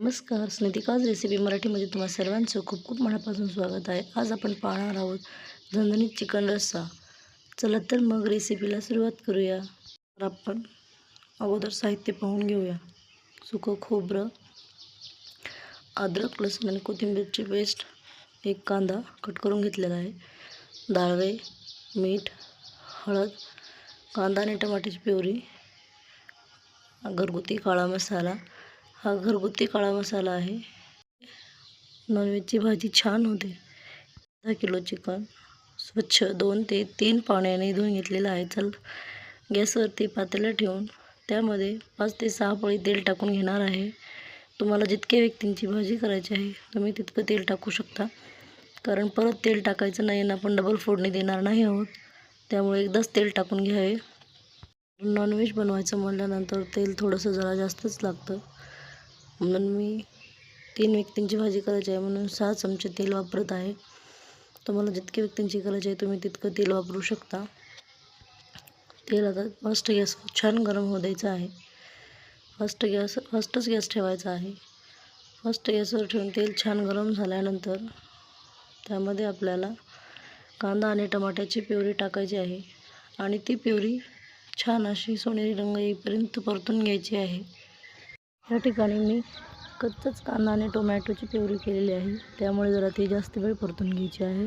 नमस्कार स्नेतिकाज रेसिपी मराठीमध्ये तुम्हा सर्वांचं खूप खूप मनापासून स्वागत आहे. आज आपण पाहणार आहोत झणझणीत चिकन रस्सा. चला तर मग रेसिपीला सुरुवात करूया. तर आपण अगोदर साहित्य पाहून घेऊया. सुकं खोबरं अद्रक लसूण आणि कोथिंबीरची पेस्ट एक कांदा कट करून घेतलेला आहे. डाळवे मीठ हळद कांदा आणि टमाट्याची प्युरी घरगुती काळा मसाला हा घरगुती काळा मसाला आहे. नॉनव्हेजची भाजी छान होते. दहा किलो चिकन स्वच्छ दोन ते तीन पाण्याने धुवून घेतलेलं आहे. चल गॅसवरती पातेलं ठेवून त्यामध्ये पाच ते सहा पळी तेल टाकून घेणार आहे. तुम्हाला जितक्या व्यक्तींची भाजी करायची आहे तुम्ही तितकं तेल टाकू शकता. कारण परत तेल टाकायचं नाही आणि आपण डबल फोडणी देणार नाही आहोत. त्यामुळे एकदाच तेल टाकून घ्यावे नॉनव्हेज बनवायचं म्हटल्यानंतर तेल थोडंसं जरा जास्तच लागतं. म्हणून मी तीन व्यक्तींची भाजी करायची आहे म्हणून सहा चमचे तेल वापरत आहे. तुम्हाला जितकी व्यक्तींची करायची आहे तुम्ही तितकं तेल वापरू शकता. तेल आता फर्स्ट गॅस छान गरम होऊ द्यायचं आहे. फर्स्ट गॅस फर्स्टच गॅस ठेवायचा आहे. फर्स्ट गॅसवर ठेवून तेल छान गरम झाल्यानंतर त्यामध्ये आपल्याला कांदा आणि टमाट्याची प्युरी टाकायची आहे. आणि ती प्युरी छान अशी सोनेरी रंग येईपर्यंत परतून घ्यायची आहे. या ठिकाणी मी कच्चंच कांदा आणि टोमॅटोची प्युरी केलेली आहे. त्यामुळे जरा ती जास्त वेळ परतून घ्यायची आहे.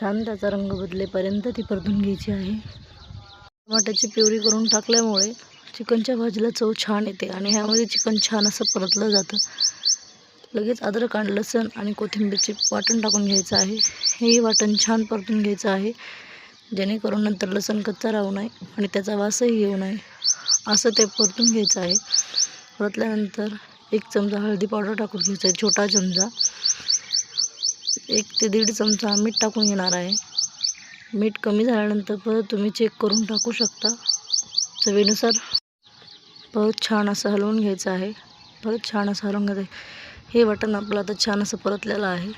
छान त्याचा रंग बदलेपर्यंत ती परतून घ्यायची आहे. टमाट्याची प्युरी करून टाकल्यामुळे चिकनच्या भाजीला चव छान येते आणि ह्यामध्ये चिकन छान असं परतलं जातं. लगेच अद्रक आणि लसण आणि कोथिंबीरचे वाटण टाकून घ्यायचं आहे. हेही वाटण छान परतून घ्यायचं आहे. जेणेकरून नंतर लसण कच्चा राहू नये आणि त्याचा वासही येऊ नये. असं ते परतून घ्यायचं आहे. परतल्यानंतर एक चमचा हळदी पावडर टाकून घ्यायचा आहे छोटा चमचा. एक ते दीड चमचा मीठ टाकून घेणार आहे. मीठ कमी झाल्यानंतर परत तुम्ही चेक करून टाकू शकता. चवीनुसार परत छान असं हलवून घ्यायचं आहे. परत छान असं हलवून घ्यायचं आहे. हे वाटण आपलं आता छान असं परतलेलं आहे.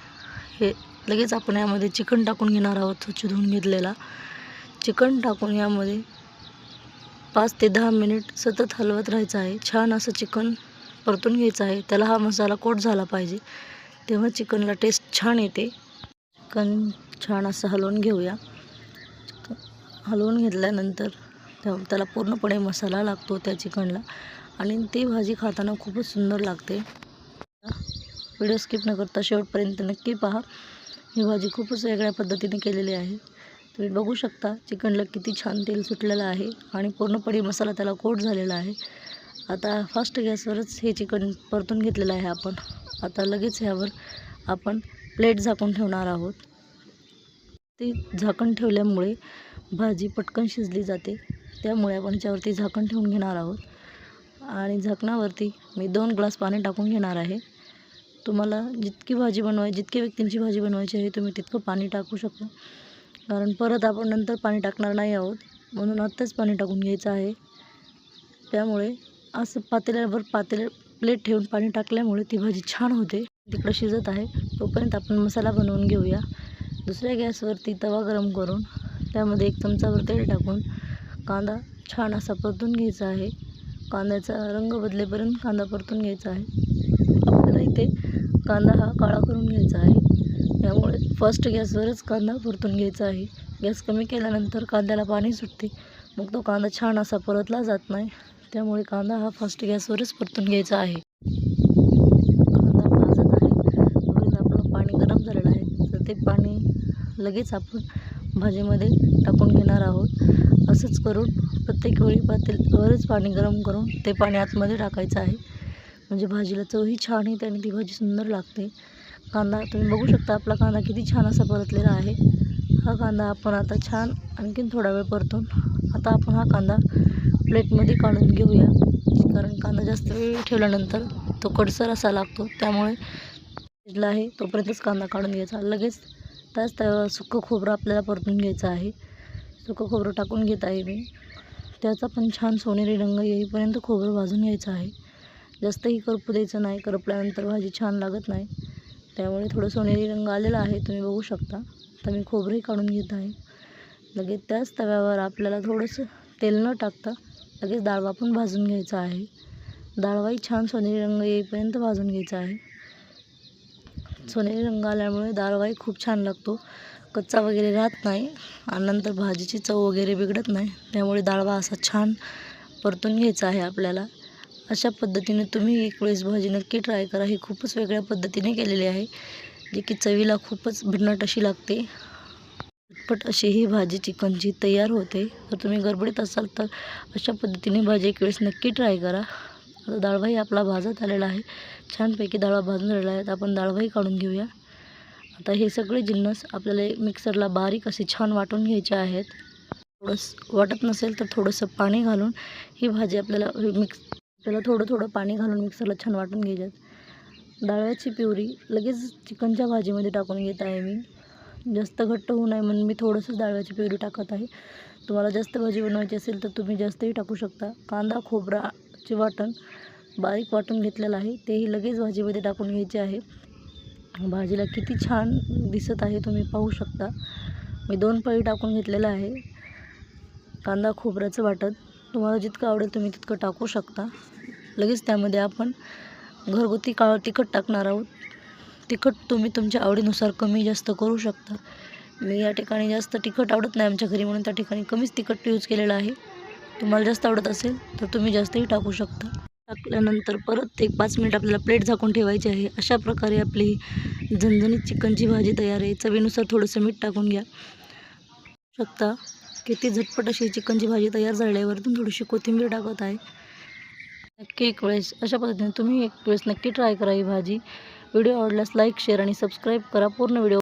हे लगेच आपण यामध्ये चिकन टाकून घेणार आहोत स्वच्छ धुवून घेतलेला. चिकन टाकून यामध्ये पाच ते दहा मिनिट सतत हलवत राहायचं आहे. छान असं चिकन परतून घ्यायचं आहे. त्याला हा मसाला कोट झाला पाहिजे. तेव्हा चिकनला टेस्ट छान येते. चिकन छान असं हलवून घेऊया. हलवून घेतल्यानंतर त्याला पूर्णपणे मसाला लागतो त्या चिकनला. आणि ती भाजी खाताना खूपच सुंदर लागते. व्हिडिओ स्किप न करता शेवटपर्यंत नक्की पहा. ही भाजी खूपच वेगळ्या पद्धतीने केलेली आहे. तुम्ही बघू शकता चिकनला किती छान तेल सुटलेलं आहे आणि पूर्णपणे मसाला त्याला कोट झालेला आहे. आता फास्ट गॅसवरच हे चिकन परतून घेतलेलं आहे आपण. आता लगेच ह्यावर आपण प्लेट झाकून ठेवणार आहोत. ती झाकण ठेवल्यामुळे भाजी पटकन शिजली जाते. त्यामुळे आपण त्यावरती झाकण ठेवून घेणार आहोत. आणि झाकणावरती मी दोन ग्लास पाणी टाकून घेणार आहे. तुम्हाला जितकी भाजी बनवाय जितकी व्यक्तींची भाजी बनवायची आहे तुम्ही तितकं पाणी टाकू शकता. कारण परत आपण नंतर पाणी टाकणार नाही आहोत. म्हणून आत्ताच पाणी टाकून घ्यायचं आहे. त्यामुळे असं पातेल्यावर पातेल्या प्लेट ठेवून पाणी टाकल्यामुळे ती भाजी छान होते. तिकडं शिजत आहे. तोपर्यंत आपण मसाला बनवून घेऊया. दुसऱ्या गॅसवरती तवा गरम करून त्यामध्ये एक चमचावर तेल टाकून कांदा छान असा परतून घ्यायचा आहे. कांद्याचा रंग बदलेपर्यंत कांदा परतून घ्यायचा आहे. आपल्याला इथे कांदा हा काळा करून घ्यायचा आहे. त्यामुळे फर्स्ट गॅसवरच कांदा परतून घ्यायचा आहे. गॅस कमी केल्यानंतर कांद्याला पाणी सुटते. मग तो कांदा छान असा परतला जात नाही. त्यामुळे कांदा हा फर्स्ट गॅसवरच परतून घ्यायचा आहे. कांदा भाजत आहे. तोपर्यंत आपलं पाणी गरम झालेलं आहे. तर ते पाणी लगेच आपण भाजीमध्ये टाकून घेणार आहोत. असंच करून प्रत्येक वेळी पातेलवरच पाणी गरम करून ते पाणी आतमध्ये टाकायचं आहे. म्हणजे भाजीला चवही छान येते आणि ती भाजी सुंदर लागते. कांदा तुम्ही बघू शकता आपला कांदा किती छान असा परतलेला आहे. हा कांदा आपण आता छान आणखीन थोडा वेळ परतून आता आपण हा कांदा प्लेटमध्ये काढून घेऊया. कारण कांदा जास्त वेळ ठेवल्यानंतर तो कडसर असा लागतो त्यामुळे शिजला आहे तोपर्यंतच कांदा काढून घ्यायचा. लगेच त्याच त्या सुकं खोबरं आपल्याला परतून घ्यायचं आहे. सुकं खोबरं टाकून घेत आहे मी. त्याचा पण छान सोनेरी रंग येईपर्यंत खोबरं भाजून घ्यायचं आहे. जास्तही करपू द्यायचं नाही करपल्यानंतर भाजी छान लागत नाही. त्यामुळे थोडं सोनेरी रंग आलेला आहे तुम्ही बघू शकता. तर मी खोबरंही काढून घेत आहे. लगेच त्याच तव्यावर आपल्याला थोडंसं तेल न टाकता लगेच डाळ पण भाजून घ्यायचं आहे. डाळवाही छान सोनेरी रंग येईपर्यंत भाजून घ्यायचा आहे. सोनेरी रंग आल्यामुळे डाळवाही खूप छान लागतो. कच्चा वगैरे राहत नाही आणि नंतर भाजीची चव वगैरे बिघडत नाही. त्यामुळे डाळवा असा छान परतून घ्यायचा आहे आपल्याला. अशा पद्धतीने तुम्ही एक वेळेस भाजी नक्की ट्राय करा. ही खूपच वेगळ्या पद्धतीने केलेली आहे. जे की चवीला खूपच भिन्नट अशी लागते. झटपट अशी ही भाजी चिकनची तयार होते. जर तुम्ही गडबडीत असाल तर अशा पद्धतीने भाजी एक वेळेस नक्की ट्राय करा. आता डाळवाही आपला भाजत आलेला आहे. छानपैकी डाळवा भाजून झालेला आहे आपण दाळभाई काढून घेऊया. आता हे सगळे जिन्नस आपल्याला मिक्सरला बारीक असे छान वाटून घ्यायचे आहेत. थोडंसं वाटत नसेल तर थोडंसं पाणी घालून ही भाजी आपल्याला मिक्स त्याला थोडं थोडं पाणी घालून मिक्सरला छान वाटून घ्यायच्यात. डाळव्याची प्युरी लगेच चिकनच्या भाजीमध्ये टाकून घेत आहे मी. जास्त घट्ट होऊ नये म्हणून मी थोडंसंच डाळव्याची प्युरी टाकत आहे. तुम्हाला जास्त भाजी बनवायची असेल तर तुम्ही जास्तही टाकू शकता. कांदा खोबराचे वाटण बारीक वाटून घेतलेलं आहे. तेही लगेच भाजीमध्ये टाकून घ्यायचे आहे. भाजीला किती छान दिसत आहे तुम्ही पाहू शकता. मी दोन पळी टाकून घेतलेलं आहे. कांदा खोबऱ्याचं वाटण. तुम्हाला जितकं आवडेल तुम्ही तितकं टाकू शकता. लगेच त्यामध्ये आपण घरगुती काळं तिखट टाकणार आहोत. तिखट तुम्ही तुमच्या आवडीनुसार कमी जास्त करू शकता. मी या ठिकाणी जास्त तिखट आवडत नाही आमच्या घरी म्हणून त्या ठिकाणी कमीच तिखट यूज केलेलं आहे. तुम्हाला जास्त आवडत असेल तर तुम्ही जास्तही टाकू शकता. टाकल्यानंतर परत एक पाच मिनिट आपल्याला प्लेट झाकून ठेवायची आहे. अशा प्रकारे आपली झणझणीत चिकनची भाजी तयार आहे. चवीनुसार थोडंसं मीठ टाकून घ्या. शकता. किती झटपट अशी चिकनची भाजी तयार झाल्यावरतून थोडीशी कोथिंबीर टाकत आहे. नक्की एक वेळेस अशा पद्धतीने तुम्ही एक वेळेस नक्की ट्राय करा ही भाजी. व्हिडिओ आवडल्यास लाईक शेअर आणि सबस्क्राईब करा. पूर्ण व्हिडिओ